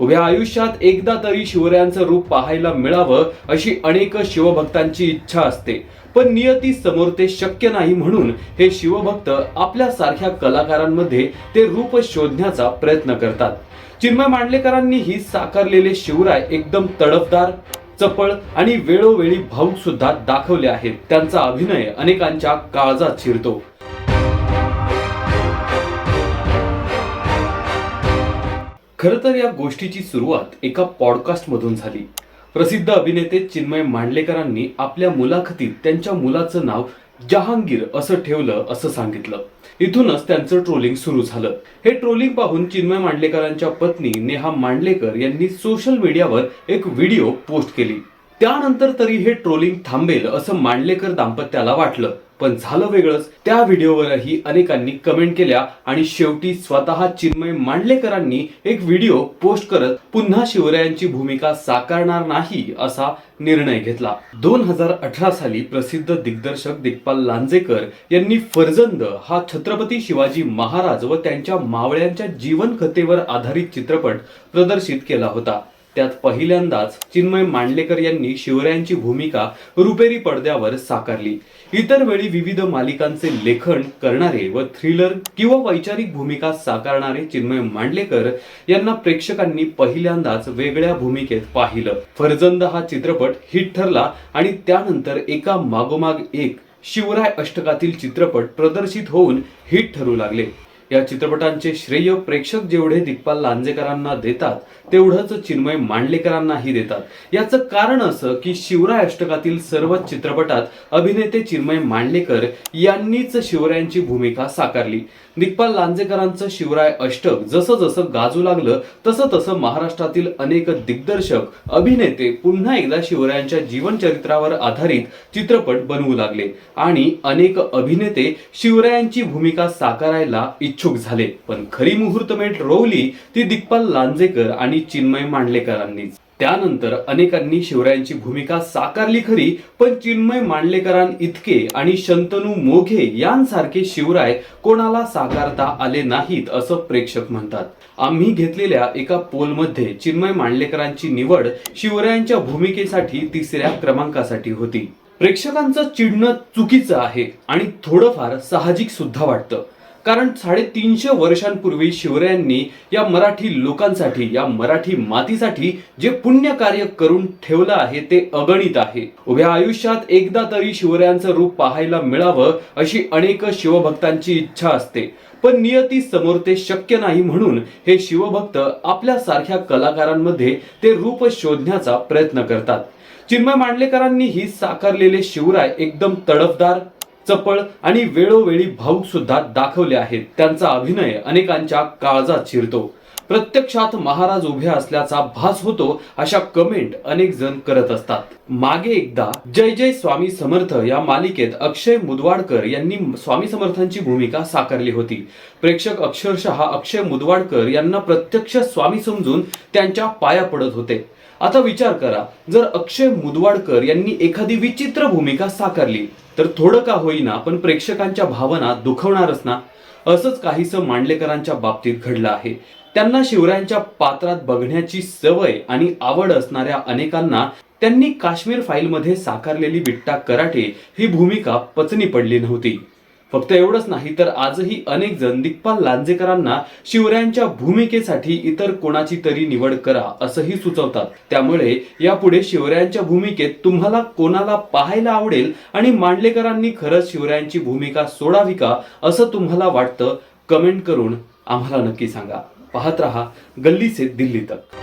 उभ्या आयुष्यात एकदा तरी शिवरायांचं रूप पाहायला मिळावं अशी अनेक शिवभक्तांची इच्छा असते. पण नियती समोर ते शक्य नाही म्हणून हे शिवभक्त आपल्या सारख्या कलाकारांमध्ये ते रूप शोधण्याचा प्रयत्न करतात. चिन्मय मांडलेकरांनी ही साकारलेले शिवराय एकदम तडफदार चपळ आणि वेळोवेळी भाऊक सुद्धा दाखवले आहेत. त्यांचा अभिनय अनेकांच्या काळजात शिरतो. खरं तर या गोष्टीची सुरुवात एका पॉडकास्ट मधून झाली. प्रसिद्ध अभिनेते चिन्मय मांडलेकरांनी आपल्या मुलाखतीत त्यांच्या मुलाचं नाव जहांगीर असं ठेवलं असं सांगितलं. इथूनच त्यांचं ट्रोलिंग सुरू झालं. हे ट्रोलिंग पाहून चिन्मय मांडलेकरांच्या पत्नी नेहा मांडलेकर यांनी सोशल मीडियावर एक व्हिडिओ पोस्ट केली. त्यानंतर तरी हे ट्रोलिंग थांबेल असं मांडलेकर दाम्पत्याला वाटलं. पण झालं वेगळंच. त्या व्हिडिओवरही अनेकांनी कमेंट केल्या आणि शेवटी स्वतः चिन्मय मांडलेकरांनी एक व्हिडिओ पोस्ट करत पुन्हा शिवरायांची भूमिका साकारणार नाही असा निर्णय घेतला. दोन हजार अठरा साली प्रसिद्ध दिग्दर्शक दिग्पाल लांजेकर यांनी फर्जंद हा छत्रपती शिवाजी महाराज व त्यांच्या मावळ्यांच्या जीवनकथेवर आधारित चित्रपट प्रदर्शित केला होता. त्यात पहिल्यांदाच चिन्मय मांडलेकर यांनी शिवरायांची भूमिका रुपेरी पडद्यावर साकारली. इतर वेळी विविध मालिकांचे लेखन करणारे व थ्रिलर किंवा वैचारिक भूमिका साकारणारे चिन्मय मांडलेकर यांना प्रेक्षकांनी पहिल्यांदाच वेगळ्या भूमिकेत पाहिलं. फरजंद हा चित्रपट हिट ठरला आणि त्यानंतर एका मागोमाग एक शिवराय अष्टकातील चित्रपट प्रदर्शित होऊन हिट ठरू लागले. या चित्रपटांचे श्रेय प्रेक्षक जेवढे दिग्पाल लांजेकरांना देतात तेवढंच चिन्मय मांडलेकरांनाही देतात. याचं कारण असं की शिवराय अष्टकातील सर्वच चित्रपटात अभिनेते चिन्मय मांडलेकर यांनीच शिवरायांची भूमिका साकारली. दिग्पाल लांजेकरांचं शिवराय अष्टक जसं जसं गाजू लागलं तसं तसं महाराष्ट्रातील अनेक दिग्दर्शक अभिनेते पुन्हा एकदा शिवरायांच्या जीवनचरित्रावर आधारित चित्रपट बनवू लागले. आणि अनेक अभिनेते शिवरायांची भूमिका साकारायला इच्छुक झाले. पण खरी मुहूर्तमेट रोवली ती दिग्पाल लांजेकर आणि चिन्मय मांडलेकरांनीच त्यानंतर अनेकांनी शिवरायांची भूमिका साकारली खरी पण चिन्मय मांडलेकरां इतके आणि शंतनू मोघे यांसारखे शिवराय कोणाला साकारता आले नाहीत असं प्रेक्षक म्हणतात. आम्ही घेतलेल्या एका पोलमध्ये चिन्मय मांडलेकरांची निवड शिवरायांच्या भूमिकेसाठी तिसऱ्या क्रमांकासाठी होती. प्रेक्षकांचं चिडणं चुकीचं आहे आणि थोडंफार साहजिक सुद्धा वाटतं. कारण साडेतीनशे वर्षांपूर्वी शिवरायांनी या मराठी लोकांसाठी या मराठी मातीसाठी जे पुण्य कार्य करून ठेवलं आहे ते अगणित आहे. उभ्या आयुष्यात एकदा तरी शिवरायांचं रूप पाहायला मिळावं अशी अनेक शिवभक्तांची इच्छा असते. पण नियती समोर ते शक्य नाही म्हणून हे शिवभक्त आपल्या सारख्या कलाकारांमध्ये ते रूप शोधण्याचा प्रयत्न करतात. चिन्मय मांडलेकरांनी ही साकारलेले शिवराय एकदम तडफदार चपळ आणि वेळोवेळी भाऊक सुद्धा दाखवले आहेत. त्यांचा अभिनय अनेकांच्या काळजात शिरतो. प्रत्यक्षात महाराज उभे असल्याचा भास होतो अशा कमेंट अनेक जण करत असतात. मागे एकदा जय जय स्वामी समर्थ या मालिकेत अक्षय मुदवाडकर यांनी स्वामी समर्थांची भूमिका साकारली होती. प्रेक्षक अक्षरशः अक्षय मुदवाडकर यांना प्रत्यक्ष स्वामी समजून त्यांच्या पाया पडत होते. आता विचार करा जर अक्षय मुदवाडकर यांनी एखादी विचित्र भूमिका साकारली तर थोडं का होईना पण प्रेक्षकांच्या भावना दुखवणारच ना? असंच काहीसं मांडलेकरांच्या बाबतीत घडलं आहे. त्यांना शिवरायांच्या पात्रात बघण्याची सवय आणि आवड असणाऱ्या अनेकांना त्यांनी काश्मीर फाईलमध्ये साकारलेली बिट्टा कराटे ही भूमिका पचनी पडली नव्हती. फक्त एवढंच नाही तर आजही अनेक जण दिग्पाल लांजेकरांना शिवरायांच्या भूमिकेसाठी इतर कोणाची तरी निवड करा असंही सुचवतात. त्यामुळे यापुढे शिवरायांच्या भूमिकेत तुम्हाला कोणाला पाहायला आवडेल आणि मांडलेकरांनी खरंच शिवरायांची भूमिका सोडावी का असं तुम्हाला वाटतं कमेंट करून आम्हाला नक्की सांगा. पाहत रहा गल्ली से दिल्ली तक